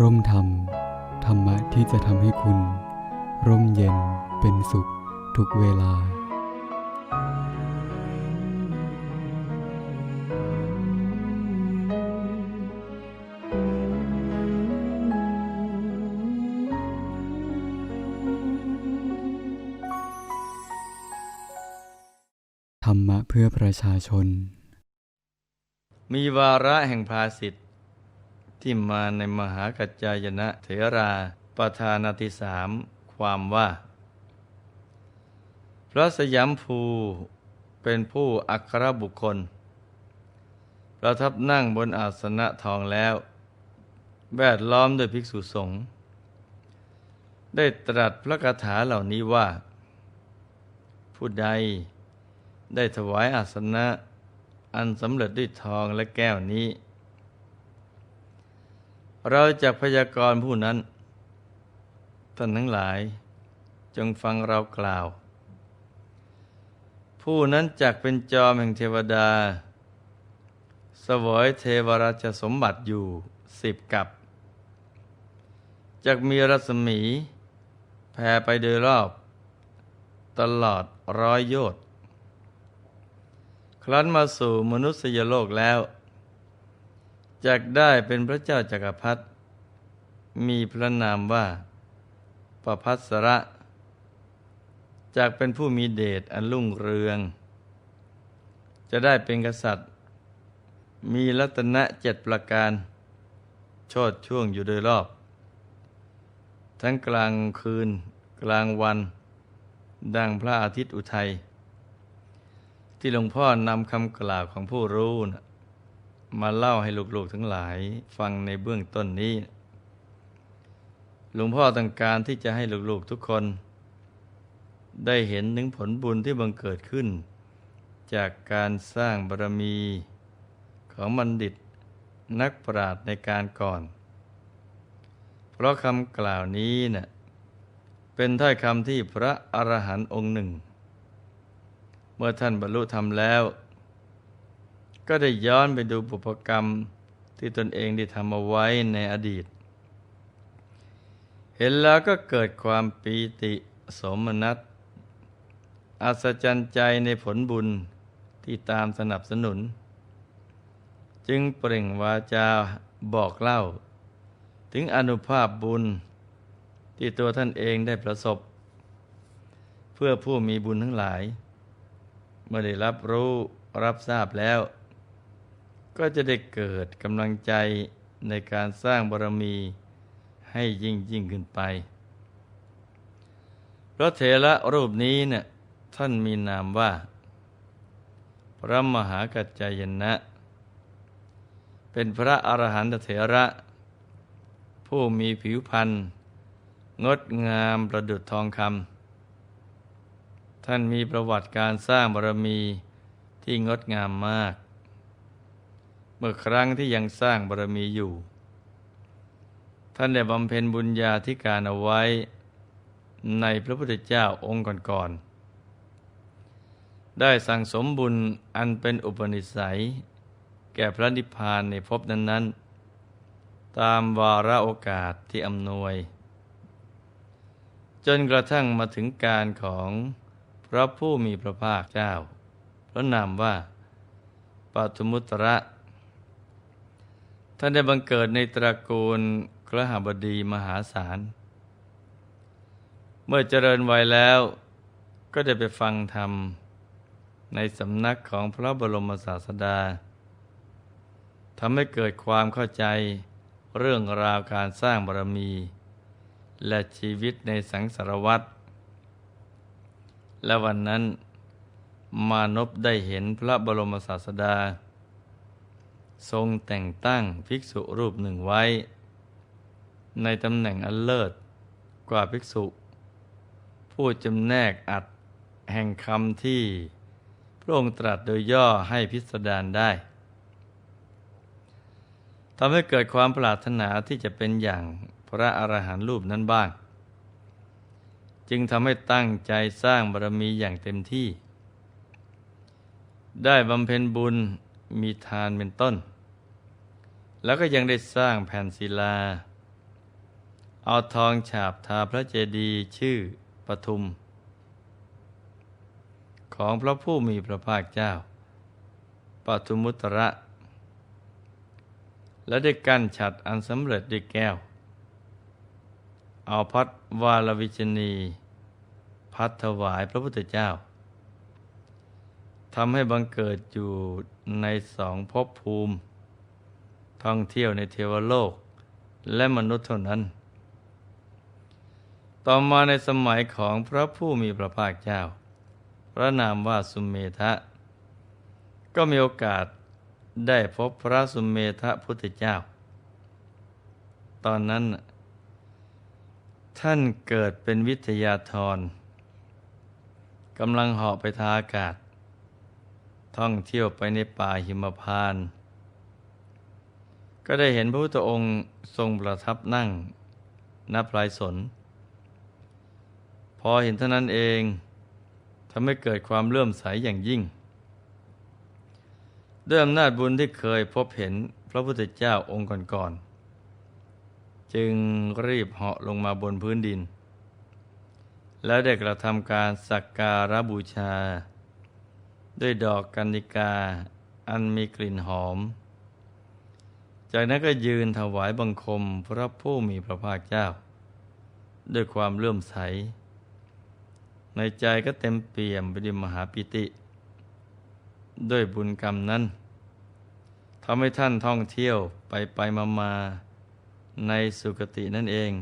ร่มธรรม ธรรมะที่จะทำให้คุณ ร่มเย็นเป็นสุขทุกเวลา ธรรมะเพื่อประชาชน มีวาระแห่งภาสิทธิ ที่มาในมหากัจจายนะเถราประธานาธิสามความว่า พระสยามภูเป็นผู้อัครบุคคล ประทับนั่งบนอาสนะทองแล้ว แวดล้อมด้วยภิกษุสงฆ์ได้ตรัสพระคาถาเหล่านี้ว่า ผู้ใดได้ถวายอาสนะอันสำเร็จด้วยทองและแก้วนี้ เราจะพยากรณ์ผู้นั้น ท่านทั้งหลาย จงฟังเรากล่าว ผู้นั้นจักเป็นจอมแห่งเทวดา สวยเทวราชสมบัติอยู่สิบกับจักมีรัศมีแผ่ไปโดยรอบ ตลอดร้อยโยชน์ครั้นมาสู่มนุษยโลกแล้ว จักได้เป็นพระเจ้าจักรพรรดิมีพระนามว่าประพัสระ จากเป็นผู้มีเดชอันรุ่งเรือง จะได้เป็นกษัตริย์ มีรัตนะเจ็ดประการ ชดช่วงอยู่โดยรอบ ทั้งกลางคืนกลางวัน ดังพระอาทิตย์อุทัย ที่หลวงพ่อนำคำกล่าวของผู้รู้นะ มาเล่าให้ลูกๆทั้งหลายฟังในเบื้องต้นนี้ หลวงพ่อต้องการที่จะให้ลูกๆทุกคน ได้เห็นถึงผลบุญที่บังเกิดขึ้น จากการสร้างบารมีของบัณฑิตนักปราชญ์ในการก่อน เพราะคำกล่าวนี้เนะ่ะเป็นถ้อยคำที่พระอรหันต์องค์หนึ่ง เมื่อท่านบรรลุธรรมแล้ว ก็ได้ย้อนไปดูบุพกรรมที่ตนเองได้ทำเอาไว้ในอดีต เห็นแล้วก็เกิดความปีติสมนัตอัศจรรย์ใจในผลบุญที่ตามสนับสนุน จึงเปล่งวาจาบอกเล่า ถึงอนุภาพบุญที่ตัวท่านเองได้ประสบ เพื่อผู้มีบุญทั้งหลาย เมื่อได้รับรู้รับทราบแล้ว ก็จะได้เกิดกำลังใจในการสร้างบารมีให้ยิ่งยิ่งขึ้นไป พระเถระรูปนี้เนี่ยท่านมีนามว่า พระมหากัจจายนะ เป็นพระอรหันตเถระ ผู้มีผิวพรรณงดงามประดุจทองคำท่านมีประวัติการสร้างบารมีที่งดงามมาก เมื่อครั้งที่ยังสร้างบารมีอยู่ ท่านได้บำเพ็ญบุญญาธิการเอาไว้ ในพระพุทธเจ้าองค์ก่อนๆ ได้สั่งสมบุญอันเป็นอุปนิสัย แก่พระนิพพานในภพนั้นๆ ตามวาระโอกาสที่อำนวย จนกระทั่งมาถึงการของพระผู้มีพระภาคเจ้า พระนามว่าปัทุมุตระ ท่านได้บังเกิดในตระกูลครหบดีมหาศาล เมื่อเจริญวัยแล้วก็ได้ไปฟังธรรม ในสำนักของพระบรมศาสดาทำให้เกิดความเข้าใจเรื่องราวการสร้างบารมี และชีวิตในสังสารวัฏและวันนั้นมานพได้เห็นพระบรมศาสดา ทรงแต่งตั้งภิกษุรูปหนึ่งไว้ ในตำแหน่งอันเลิศกว่าภิกษุ ผู้จำแนกอัดแห่งคำที่พระองค์ตรัสโดยย่อให้พิสดารได้ทำให้เกิดความปรารถนาที่จะเป็นอย่างพระอรหันต์รูปนั้นบ้าง จึงทำให้ตั้งใจสร้างบารมีอย่างเต็มที่ ได้บำเพ็ญบุญ มีทานเป็นต้น แล้วก็ยังได้สร้างแผ่นศิลา เอาทองฉาบทาพระเจดีย์ชื่อปทุม ของพระผู้มีพระภาคเจ้าปทุมุตระ และได้กั้นฉัดอันสำเร็จด้วยแก้ว เอาพัดวาลวิชนี พัดถวายพระพุทธเจ้าทำให้บังเกิดอยู่ ในสองภพภูมิ ท่องเที่ยวในเทวโลก และมนุษย์เท่านั้น ต่อมาในสมัยของพระผู้มีพระภาคเจ้า พระนามว่าสุมเมทะ ก็มีโอกาสได้พบพระสุมเมทะพุทธเจ้า ตอนนั้น ท่านเกิดเป็นวิทยาธรกำลังเหาะไปทางอากาศ ท่องเที่ยวไปในป่าหิมพานต์ก็ได้เห็นพระพุทธองค์ทรงประทับนั่งนับลายสน พอเห็นเท่านั้นเองทำให้เกิดความเลื่อมใสอย่างยิ่ง ด้วยอำนาจบุญที่เคยพบเห็นพระพุทธเจ้าองค์ก่อนๆจึงรีบเหาะลงมาบนพื้นดิน แล้วได้กระทำการสักการะบูชา ด้วยดอกกัญญิกาอันมีกลิ่นหอม จากนั้นก็ยืนถวายบังคมพระผู้มีพระภาคเจ้า ด้วยความเลื่อมใส ในใจก็เต็มเปี่ยมไปด้วยมหาปิติ ด้วยบุญกรรมนั้นทำให้ท่านท่องเที่ยวไปไปมามาในสุคตินั่นเอง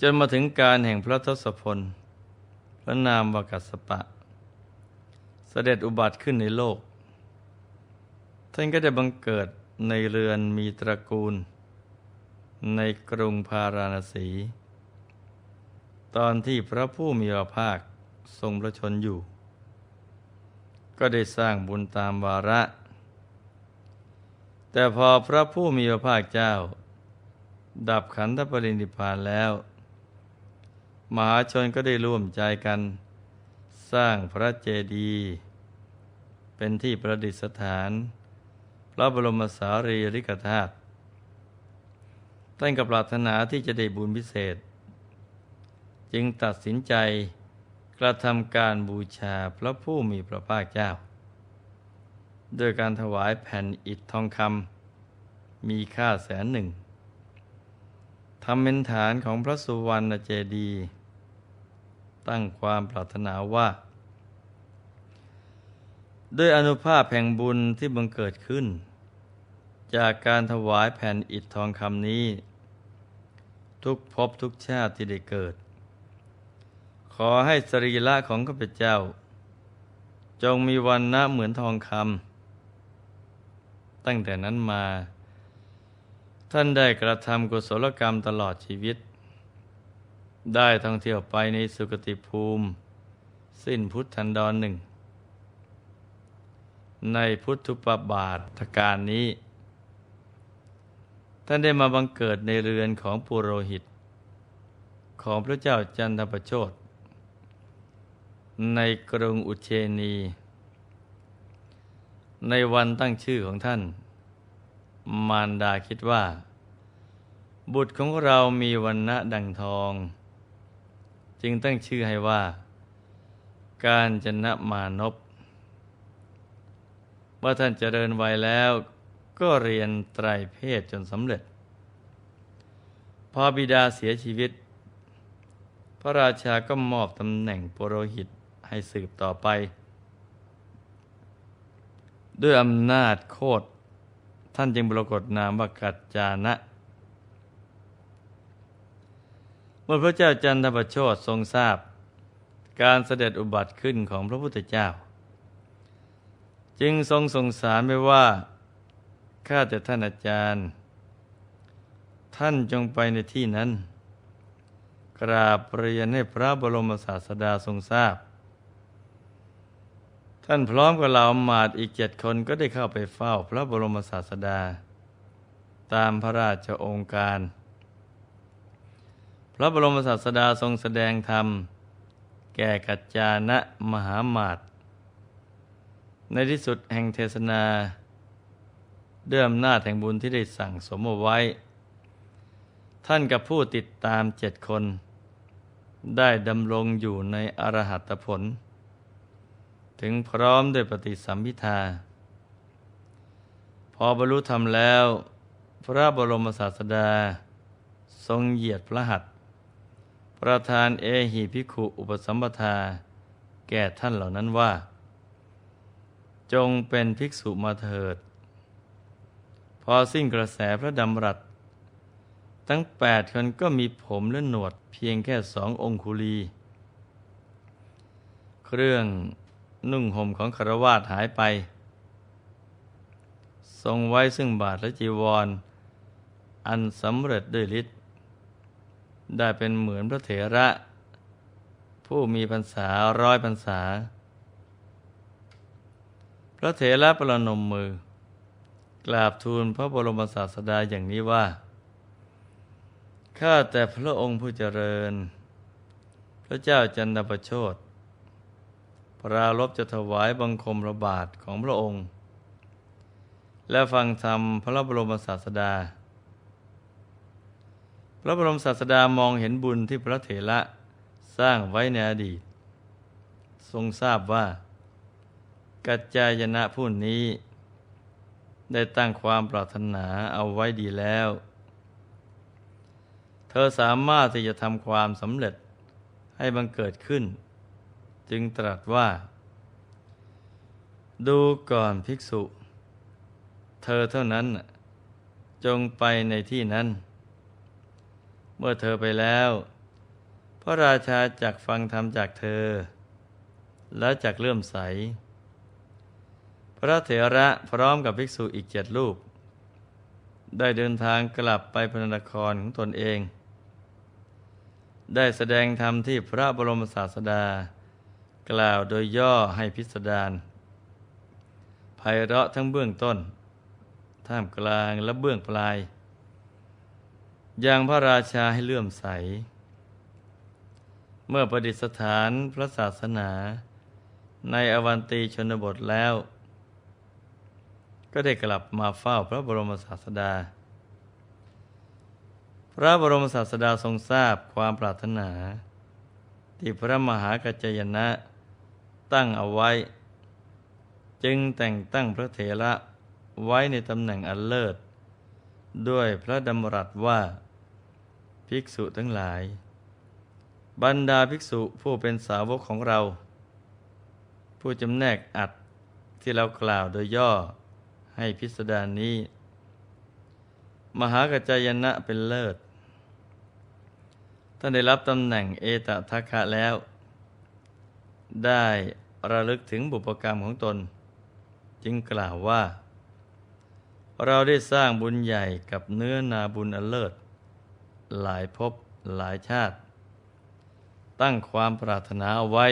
จนมาถึงการแห่งพระทศพล พระนามวกัสสปะ เสด็จอุบัติขึ้นในโลก ท่านก็ได้บังเกิดในเรือนมีตระกูล ในกรุงพาราณสี ตอนที่พระผู้มีพระภาคทรงพระชนอยู่ ก็ได้สร้างบุญตามวาระ แต่พอพระผู้มีพระภาคเจ้า ดับขันธปรินิพานแล้ว มหาชนก็ได้ร่วมใจกัน สร้างพระเจดีย์เป็นที่ประดิษฐาน พระบรมสารีริกธาตุท่านกับปรารถนาที่จะได้บุญพิเศษ จึงตัดสินใจกระทำการบูชาพระผู้มีพระภาคเจ้า โดยการถวายแผ่นอิฐทองคำมีค่าแสนหนึ่งทำเป็นฐานของพระสุวรรณเจดีย์ ตั้งความปรารถนาว่า ด้วยอนุภาพแห่งบุญที่บังเกิดขึ้น จากการถวายแผ่นอิฐทองคำนี้ ทุกภพทุกชาติที่ได้เกิด ขอให้สรีระของข้าพเจ้า จงมีวันนะเหมือนทองคำตั้งแต่นั้นมา ท่านได้กระทำกุศลกรรมตลอดชีวิต ได้ท่องเที่ยวไปในสุคติภูมิ สิ้นพุทธันดรหนึ่ง ในพุทธุปบาทการนี้ ท่านได้มาบังเกิดในเรือนของปุโรหิต ของพระเจ้าจันทประโชดในกรุงอุเชนี ในวันตั้งชื่อของท่าน มารดาคิดว่า บุตรของเรามีวันณะดังทอง จึงตั้งชื่อให้ว่า การจนะมานพเมื่อท่านเจริญวัยแล้วก็เรียนไตรเพศจนสำเร็จ พอบิดาเสียชีวิต พระราชาก็มอบตำแหน่งปโรหิตให้สืบต่อไป ด้วยอำนาจโคดท่านจึงปรากฏนามว่ากัจจานะ เมื่อพระเจ้าจันทประโชดทรงทราบ การเสด็จอุบัติขึ้นของพระพุทธเจ้า จึงทรงสงสารไปว่า ข้าแต่ท่านอาจารย์ ท่านจงไปในที่นั้น กราบเรียนให้พระบรมศาสดาทรงทราบ ท่านพร้อมกับเหล่ามาดอีกเจ็ดคนก็ได้เข้าไปเฝ้าพระบรมศาสดา ตามพระราชองค์การ พระบรมศาสดาทรงแสดงธรรม แก่กัจจานะมหามาตในที่สุดแห่งเทศนาด้วยอำนาจแห่งบุญที่ได้สั่งสมเอาไว้ ท่านกับผู้ติดตามเจ็ดคน ได้ดำรงอยู่ในอรหัตผล ถึงพร้อมด้วยปฏิสัมพิทา พอบรรลุธรรมแล้ว พระบรมศาสดา ทรงเหยียดพระหัตถ์ ประธานเอหิภิกขุอุปสัมปทา แก่ท่านเหล่านั้นว่า จงเป็นภิกษุมาเถิด พอสิ้นกระแสพระดำรัส ทั้งแปดคนก็มีผมและหนวดเพียงแค่สององคุลี เครื่องนุ่งห่มของคารวาสหายไป ทรงไว้ซึ่งบาทและจีวร อันสำเร็จด้วยฤทธิ์ ได้เป็นเหมือนพระเถระ ผู้มีพรรษาร้อยพรรษา พระเถระประนมมือ กราบทูลพระบรมศาสดาอย่างนี้ว่า ข้าแต่พระองค์ผู้เจริญ พระเจ้าจันทประโชดปรารบจะถวายบังคมพระบาทของพระองค์ และฟังธรรมพระบรมศาสดา พระบรมศาสดามองเห็นบุญที่พระเถระสร้างไว้ในอดีต ทรงทราบว่า กัจจายนะผู้นี้ ได้ตั้งความปรารถนาเอาไว้ดีแล้ว เธอสามารถที่จะทำความสำเร็จให้บังเกิดขึ้น จึงตรัสว่า ดูก่อนภิกษุ เธอเท่านั้นจงไปในที่นั้น มื่อเธอไปแล้ว พระราชาจักฟังธรรมจากเธอ และจักเลื่อมใส พระเถระพร้อมกับภิกษุอีกเจ็ดรูป ได้เดินทางกลับไปพระนครของตนเอง ได้แสดงธรรมที่พระบรมศาสดา กล่าวโดยย่อให้พิสดารไพเราะทั้งเบื้องต้น ท่ามกลางและเบื้องปลาย อย่างพระราชาให้เลื่อมใส เมื่อประดิษฐานพระศาสนา ในอวันตีชนบทแล้ว ก็ได้กลับมาเฝ้าพระบรมศาสดา พระบรมศาสดาทรงทราบความปรารถนา ที่พระมหากัจจยนะตั้งเอาไว้ จึงแต่งตั้งพระเถระไว้ในตำแหน่งอันเลิศ ด้วยพระดำรัสว่า ภิกษุทั้งหลาย บรรดาภิกษุผู้เป็นสาวกของเรา ผู้จำแนกอัดที่เรากล่าวโดยย่อให้พิสดารนี้ มหากัจจายนะเป็นเลิศท่านได้รับตำแหน่งเอตทัคคะแล้ว ได้ระลึกถึงบุพกรรมของตน จึงกล่าวว่า เราได้สร้างบุญใหญ่กับเนื้อนาบุญอันเลิศ หลายภพหลายชาติ ตั้งความปรารถนาเอาไว้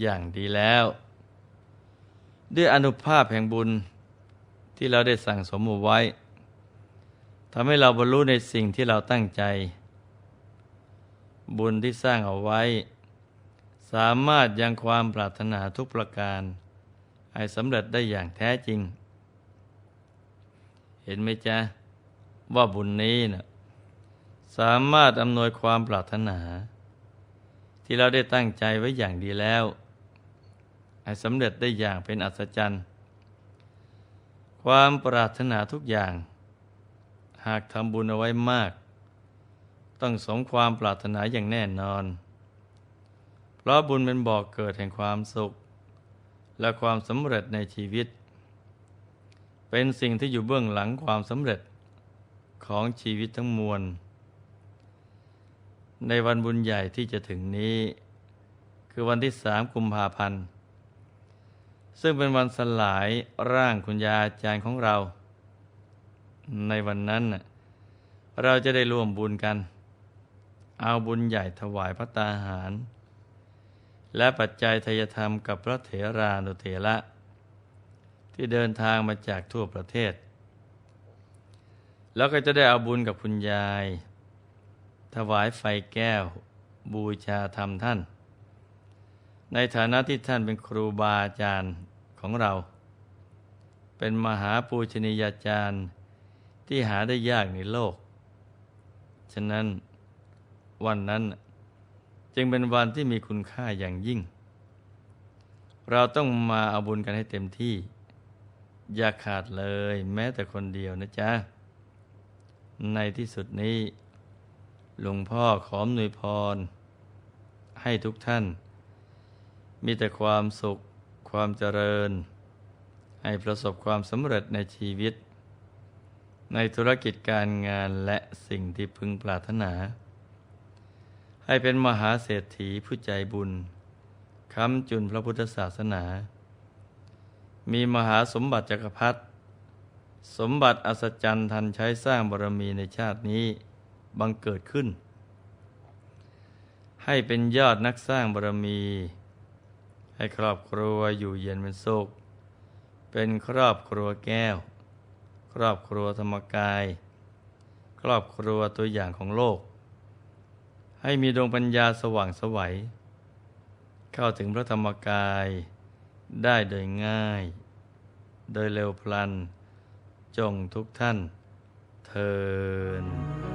อย่างดีแล้ว ด้วยอนุภาพแห่งบุญที่เราได้สั่งสมเอาไว้ทำให้เราบรรลุในสิ่งที่เราตั้งใจ บุญที่สร้างเอาไว้ สามารถยังความปรารถนาทุกประการ ให้สำเร็จได้อย่างแท้จริง เห็นไหมจ๊ะ ว่าบุญนี้นะสามารถอำนวยความปรารถนา ที่เราได้ตั้งใจไว้อย่างดีแล้วให้สำเร็จได้อย่างเป็นอัศจรรย์ ความปรารถนาทุกอย่าง หากทำบุญเอาไว้มาก ต้องสมความปรารถนาอย่างแน่นอน เพราะบุญเป็นบ่อกเกิดแห่งความสุข และความสำเร็จในชีวิต เป็นสิ่งที่อยู่เบื้องหลังความสำเร็จของชีวิตทั้งมวล ในวันบุญใหญ่ที่จะถึงนี้ คือวันที่สามกุมภาพันธ์ ซึ่งเป็นวันสลายร่างคุณยาอาจารย์ของเรา ในวันนั้น เราจะได้ร่วมบุญกัน เอาบุญใหญ่ถวายพระตาหาร และปัจจัยทายธรรมกับพระเถรานุเถระ ที่เดินทางมาจากทั่วประเทศ แล้วก็จะได้เอาบุญกับคุณยาย ถวายไฟแก้ว บูชาธรรมท่าน ในฐานะที่ท่านเป็นครูบาอาจารย์ของเรา เป็นมหาปูชนียาจารย์ที่หาได้ยากในโลก ฉะนั้นวันนั้นจึงเป็นวันที่มีคุณค่าอย่างยิ่ง เราต้องมาเอาบุญกันให้เต็มที่ อย่าขาดเลยแม้แต่คนเดียวนะจ๊ะ ในที่สุดนี้ หลวงพ่อขอมหนวยพร ให้ทุกท่าน มีแต่ความสุข ความเจริญ ให้ประสบความสำเร็จในชีวิต ในธุรกิจการงานและสิ่งที่พึงปรารถนา ให้เป็นมหาเศรษฐีผู้ใจบุญค้ำจุนพระพุทธศาสนา มีมหาสมบัติจักรพรรดิสมบัติอัศจรรย์ทันใช้สร้างบารมีในชาตินี้บังเกิดขึ้น ให้เป็นยอดนักสร้างบารมี ให้ครอบครัวอยู่เย็นเป็นสุข เป็นครอบครัวแก้ว ครอบครัวธรรมกาย ครอบครัวตัวอย่างของโลก ให้มีดวงปัญญาสว่างสวัย เข้าถึงพระธรรมกาย ได้โดยง่าย โดยเร็วพลัน จงทุกท่านเทิน